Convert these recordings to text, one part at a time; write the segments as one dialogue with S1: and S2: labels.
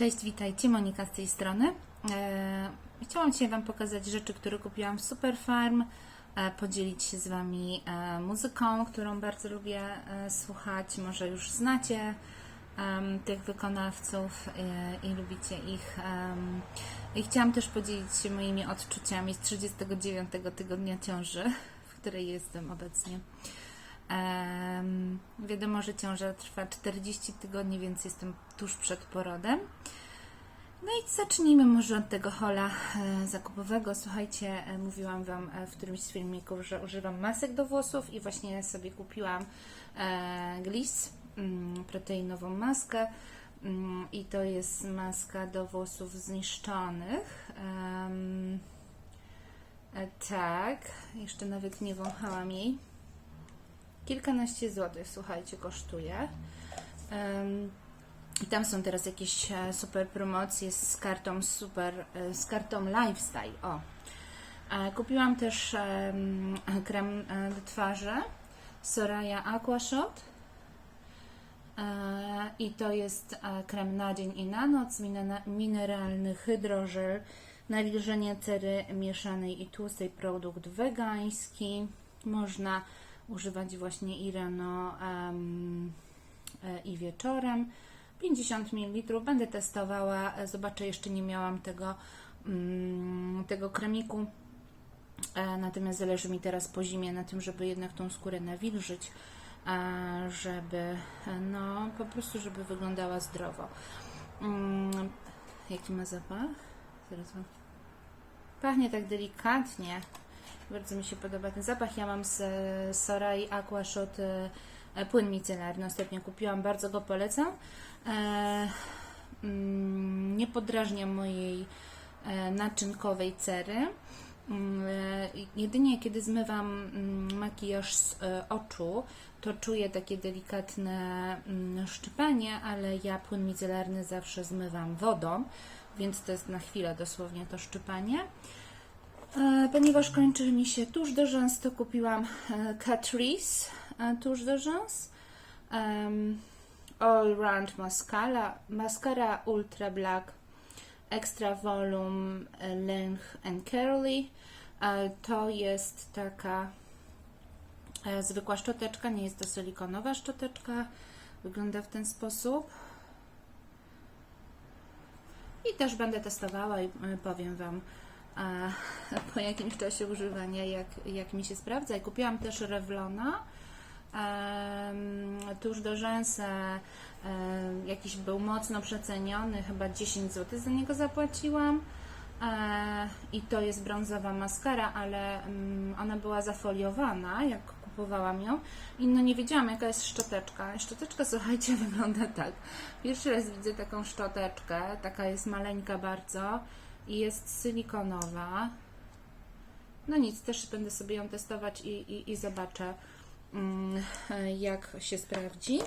S1: Cześć, witajcie, Monika z tej strony. E, chciałam dzisiaj Wam pokazać rzeczy, które kupiłam w Superfarm, e, podzielić się z Wami e, muzyką, którą bardzo lubię słuchać. Może już znacie tych wykonawców i lubicie ich. I chciałam też podzielić się moimi odczuciami z 39 tygodnia ciąży, w której jestem obecnie. Wiadomo, że ciąża trwa 40 tygodni, więc jestem tuż przed porodem. No i zacznijmy może od tego hola e, zakupowego. Słuchajcie, e, mówiłam Wam e, w którymś z filmików, że używam masek do włosów i właśnie sobie kupiłam Gliss, mm, proteinową maskę. Mm, I to jest maska do włosów zniszczonych. Tak, jeszcze nawet nie wąchałam jej kilkanaście złotych, słuchajcie, kosztuje. I tam są teraz jakieś e, super promocje z kartą super, e, z kartą lifestyle. O. E, Kupiłam też em, krem do twarzy Soraya Aquashot. I to jest krem na dzień i na noc, minera- mineralny hydrożel, nawilżenie cery mieszanej i tłustej, produkt wegański. Można używać właśnie i rano em, e, i wieczorem. 50 ml. Będę testowała, e, zobaczę, jeszcze nie miałam tego, mm, tego kremiku. E, Natomiast zależy mi teraz po zimie na tym, żeby jednak tą skórę nawilżyć, żeby no po prostu, żeby wyglądała zdrowo. Mm, Jaki ma zapach? Zaraz. Pachnie tak delikatnie. Bardzo mi się podoba ten zapach. Ja mam z Sorai Aqua Shot e, e, płyn micelarny. Ostatnio kupiłam, bardzo go polecam. E, mm, nie podrażnia mojej naczynkowej cery. Mm, Jedynie kiedy zmywam mm, makijaż z oczu, to czuję takie delikatne szczypanie, ale ja płyn micelarny zawsze zmywam wodą, więc to jest na chwilę dosłownie to szczypanie. E, Ponieważ kończy mi się tusz do rzęs, to kupiłam e, Catrice e, tusz do rzęs. Em, All Round Mascara, Mascara Ultra Black Extra Volume Length and Curly. To jest taka zwykła szczoteczka, nie jest to silikonowa szczoteczka. Wygląda w ten sposób. I też będę testowała i powiem Wam po jakimś czasie używania, jak, jak mi się sprawdza. I kupiłam też Revlona. tuż do rzęs e, jakiś był mocno przeceniony, chyba 10 zł za niego zapłaciłam. E, I to jest brązowa maskara, ale mm, ona była zafoliowana, jak kupowałam ją. I no nie wiedziałam, jaka jest szczoteczka. Szczoteczka, słuchajcie, wygląda tak. Pierwszy raz widzę taką szczoteczkę, taka jest maleńka bardzo i jest silikonowa. No nic, też będę sobie ją testować i, i, i zobaczę, mm, jak się sprawdzi.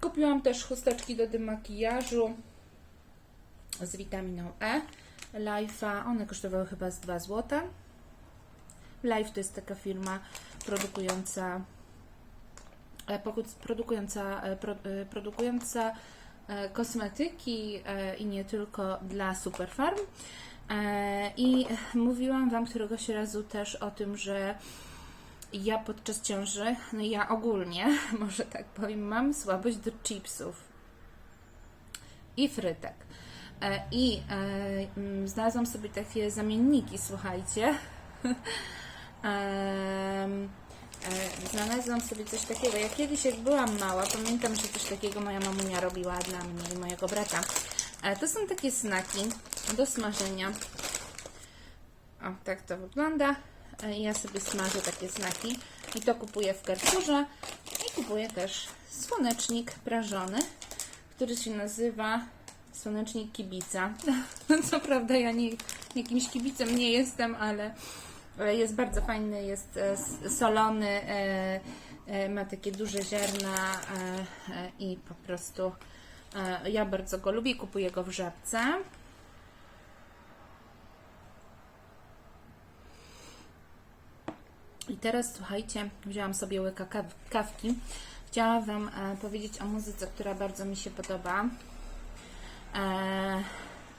S1: Kupiłam też chusteczki do demakijażu z witaminą E. Life'a, one kosztowały chyba z 2 zł. Life to jest taka firma produkująca e, produkująca, e, e, produkująca kosmetyki e, i nie tylko dla Superfarm. E, I mówiłam Wam któregoś razu też o tym, że ja podczas ciąży, no ja ogólnie, może tak powiem, mam słabość do chipsów i frytek. E, I e, mm, znalazłam sobie takie zamienniki, słuchajcie. E, Znalazłam sobie coś takiego. Ja kiedyś, jak byłam mała, pamiętam, że coś takiego moja mamunia robiła dla mnie i mojego brata. E, To są takie snaki do smażenia. O, tak to wygląda. E, Ja sobie smażę takie snaki i to kupuję w Carrefourze i kupuję też słonecznik prażony, który się nazywa słonecznik kibica. Co prawda ja nie, jakimś kibicem nie jestem, ale jest bardzo fajny, jest e, solony, e, e, ma takie duże ziarna e, e, i po prostu e, ja bardzo go lubię, kupuję go w żabce. I teraz słuchajcie, wzięłam sobie łyka kaw- kawki. Chciałam Wam e, powiedzieć o muzyce, która bardzo mi się podoba. E,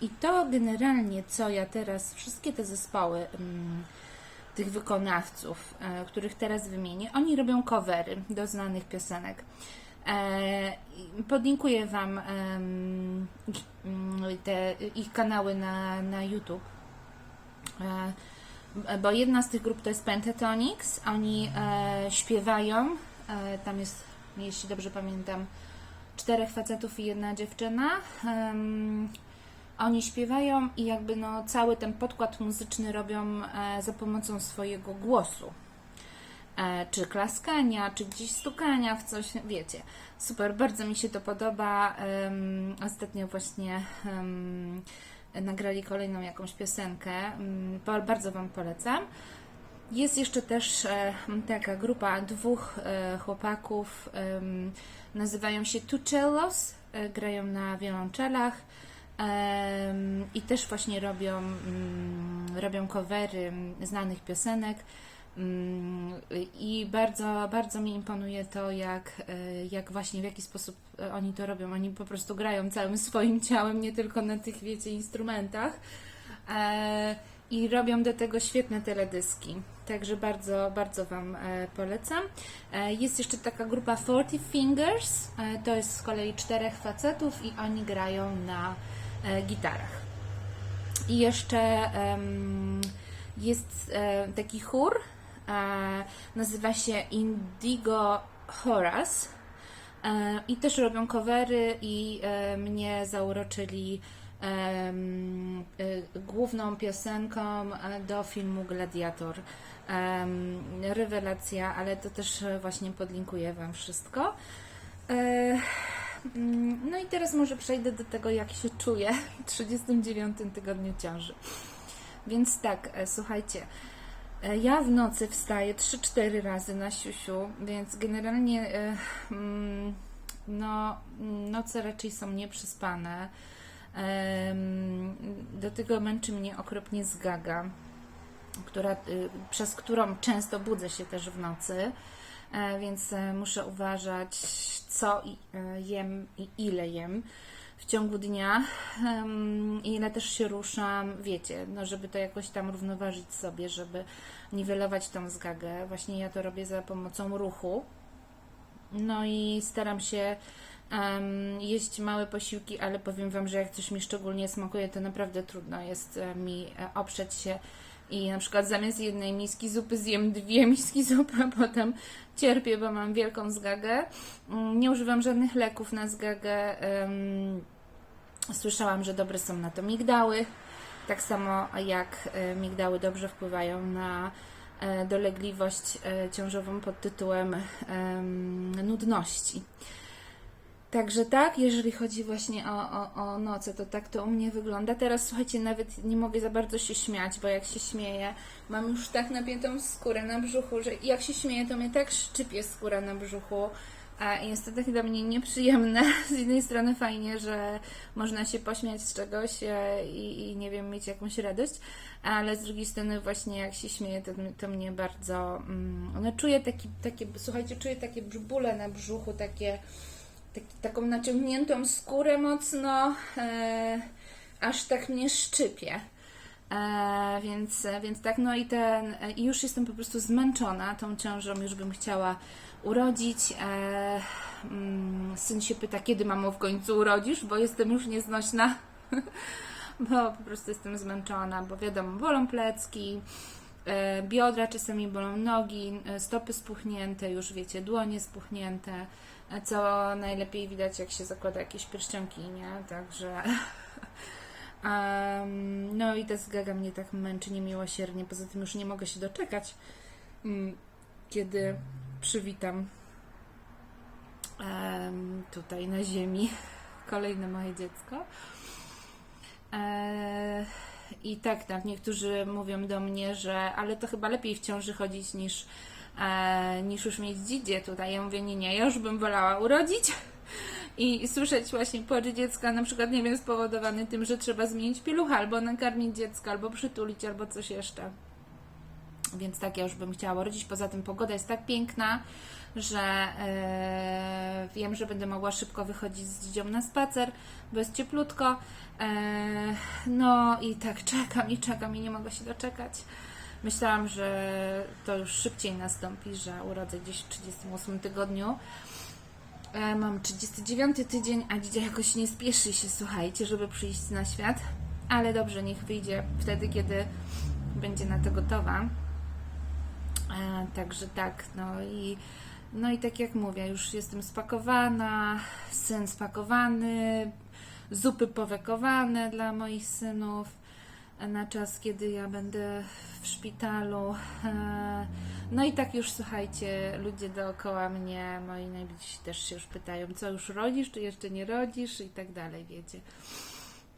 S1: I to generalnie, co ja teraz, wszystkie te zespoły mm, tych wykonawców, e, których teraz wymienię, oni robią covery do znanych piosenek. E, podlinkuję Wam mm, te ich kanały na, na YouTube. E, bo jedna z tych grup to jest Pentatonics. Oni śpiewają. Tam jest, jeśli dobrze pamiętam, czterech facetów i jedna dziewczyna. Oni śpiewają i jakby no, cały ten podkład muzyczny robią e, za pomocą swojego głosu. E, czy klaskania, czy gdzieś stukania w coś, wiecie. Super, bardzo mi się to podoba. Ostatnio właśnie nagrali kolejną jakąś piosenkę. Mm, Bardzo Wam polecam. Jest jeszcze też e, taka grupa dwóch chłopaków. nazywają się Tucellos. Grają na wiolonczelach. I też właśnie robią, mm, robią covery znanych piosenek. Mm, I bardzo, bardzo mi imponuje to, jak, e, jak właśnie w jaki sposób e, oni to robią. Oni po prostu grają całym swoim ciałem, nie tylko na tych, wiecie, instrumentach. E, I robią do tego świetne teledyski. Także bardzo, bardzo Wam polecam. Jest jeszcze taka grupa 40 Fingers. To jest z kolei czterech facetów i oni grają na gitarach. I jeszcze jest e, taki chór, e, nazywa się Indigo Horace e, i też robią covery i e, mnie zauroczyli e, główną piosenką e, do filmu Gladiator. Rewelacja, ale to też e, właśnie podlinkuję Wam wszystko. Mm, No i teraz może przejdę do tego, jak się czuję w 39 tygodniu ciąży. Więc tak, e, słuchajcie, e, ja w nocy wstaję 3-4 razy na siusiu, więc generalnie e, mm, no, noce raczej są nieprzespane. Do tego męczy mnie okropnie zgaga, która, y, przez którą często budzę się też w nocy. E, więc e, muszę uważać, co e, jem i ile jem w ciągu dnia, i ile też się ruszam, wiecie, no żeby to jakoś tam równoważyć sobie, żeby niwelować tą zgagę. Właśnie ja to robię za pomocą ruchu. No i staram się em, jeść małe posiłki, ale powiem Wam, że jak coś mi szczególnie smakuje, to naprawdę trudno jest mi oprzeć się i na przykład zamiast jednej miski zupy zjem dwie miski zupy, a potem cierpię, bo mam wielką zgagę. Mm, Nie używam żadnych leków na zgagę. Słyszałam, że dobre są na to migdały. Tak samo jak e, migdały dobrze wpływają na e, dolegliwość e, ciążową pod tytułem em, nudności. Także tak, jeżeli chodzi właśnie o, o, o noce, to tak to u mnie wygląda. Teraz słuchajcie, nawet nie mogę za bardzo się śmiać, bo jak się śmieję, mam już tak napiętą skórę na brzuchu, że jak się śmieję, to mnie tak szczypie skóra na brzuchu. A jest to takie dla mnie nieprzyjemne. Z jednej strony fajnie, że można się pośmiać z czegoś e, i, i nie wiem, mieć jakąś radość, ale z drugiej strony właśnie jak się śmieję, to, to mnie bardzo... Mm, no czuję taki, takie, słuchajcie, czuję takie bóle na brzuchu, takie taki, taką naciągniętą skórę mocno, e, aż tak mnie szczypie. E, więc, więc tak, no i ten, i już jestem po prostu zmęczona tą ciążą, już bym chciała urodzić. E, mm, syn się pyta, kiedy mamo w końcu urodzisz, bo jestem już nieznośna, bo po prostu jestem zmęczona, bo wiadomo, bolą plecki, biodra czasami bolą nogi, e, stopy spuchnięte, już wiecie, dłonie spuchnięte, e, co najlepiej widać, jak się zakłada jakieś pierścionki, nie? Także. Em, no i ta zgaga mnie tak męczy niemiłosiernie. Poza tym już nie mogę się doczekać, mm, kiedy przywitam em, tutaj na ziemi kolejne moje dziecko. E, I tak, tak, niektórzy mówią do mnie, że ale to chyba lepiej w ciąży chodzić niż, e, niż już mieć dzidzie tutaj. Ja mówię, nie, nie, ja już bym wolała urodzić i słyszeć właśnie płacz dziecka, na przykład, nie wiem, spowodowany tym, że trzeba zmienić pieluchę, albo nakarmić dziecko, albo przytulić, albo coś jeszcze. Więc tak ja już bym chciała urodzić. Poza tym pogoda jest tak piękna, że e, wiem, że będę mogła szybko wychodzić z dziecią na spacer, bo jest cieplutko. E, no i tak czekam i czekam i nie mogę się doczekać. Myślałam, że to już szybciej nastąpi, że urodzę gdzieś w 38 tygodniu. E, Mam 39 tydzień, a dzisiaj jakoś nie spieszy się, słuchajcie, żeby przyjść na świat. Ale dobrze, niech wyjdzie wtedy, kiedy będzie na to gotowa. E, Także tak, no i, no i tak jak mówię, już jestem spakowana, syn spakowany, zupy powekowane dla moich synów e, na czas, kiedy ja będę w szpitalu. E, No i tak już słuchajcie, ludzie dookoła mnie, moi najbliżsi też się już pytają, co już rodzisz, czy jeszcze nie rodzisz i tak dalej, wiecie.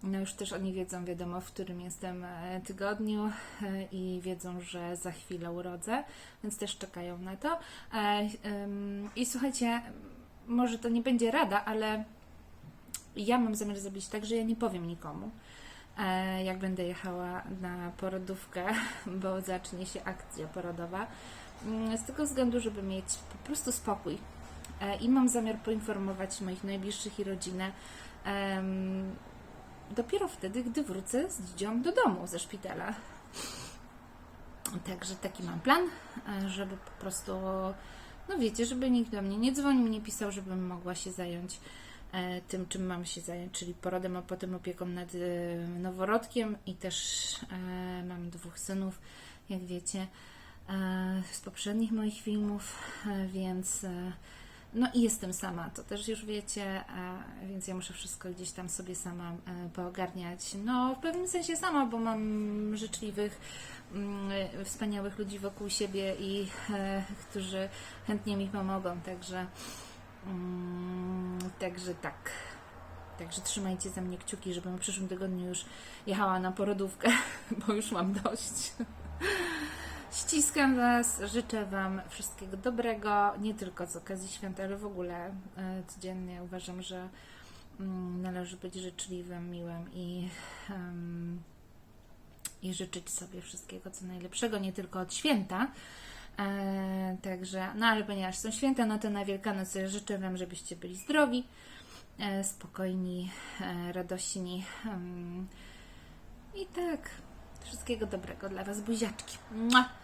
S1: No już też oni wiedzą, wiadomo, w którym jestem e, tygodniu e, i wiedzą, że za chwilę urodzę, więc też czekają na to. E, I słuchajcie, może to nie będzie rada, ale ja mam zamiar zrobić tak, że ja nie powiem nikomu, jak będę jechała na porodówkę, bo zacznie się akcja porodowa. Mm, Z tego względu, żeby mieć po prostu spokój. I mam zamiar poinformować moich najbliższych i rodzinę dopiero wtedy, gdy wrócę z dziecią do domu ze szpitala. Także taki mam plan, e, żeby po prostu, no wiecie, żeby nikt do mnie nie dzwonił, nie pisał, żebym mogła się zająć e, tym, czym mam się zająć, czyli porodem, a potem opieką nad e, noworodkiem i też mam dwóch synów, jak wiecie, z poprzednich moich filmów, więc no i jestem sama, to też już wiecie, więc ja muszę wszystko gdzieś tam sobie sama e, poogarniać. No, w pewnym sensie sama, bo mam życzliwych, mm, wspaniałych ludzi wokół siebie i e, którzy chętnie mi pomogą, także, mm, także tak. Także trzymajcie za mnie kciuki, żebym w przyszłym tygodniu już jechała na porodówkę, bo już mam dość. Ściskam Was, życzę Wam wszystkiego dobrego, nie tylko z okazji świąt, ale w ogóle e, codziennie. Uważam, że mm, należy być życzliwym, miłym i, em, i życzyć sobie wszystkiego, co najlepszego, nie tylko od święta. E, także, no ale ponieważ są święta, no to na Wielkanoc życzę Wam, żebyście byli zdrowi, e, spokojni, e, radośni. I tak, wszystkiego dobrego dla Was, buziaczki. Mua!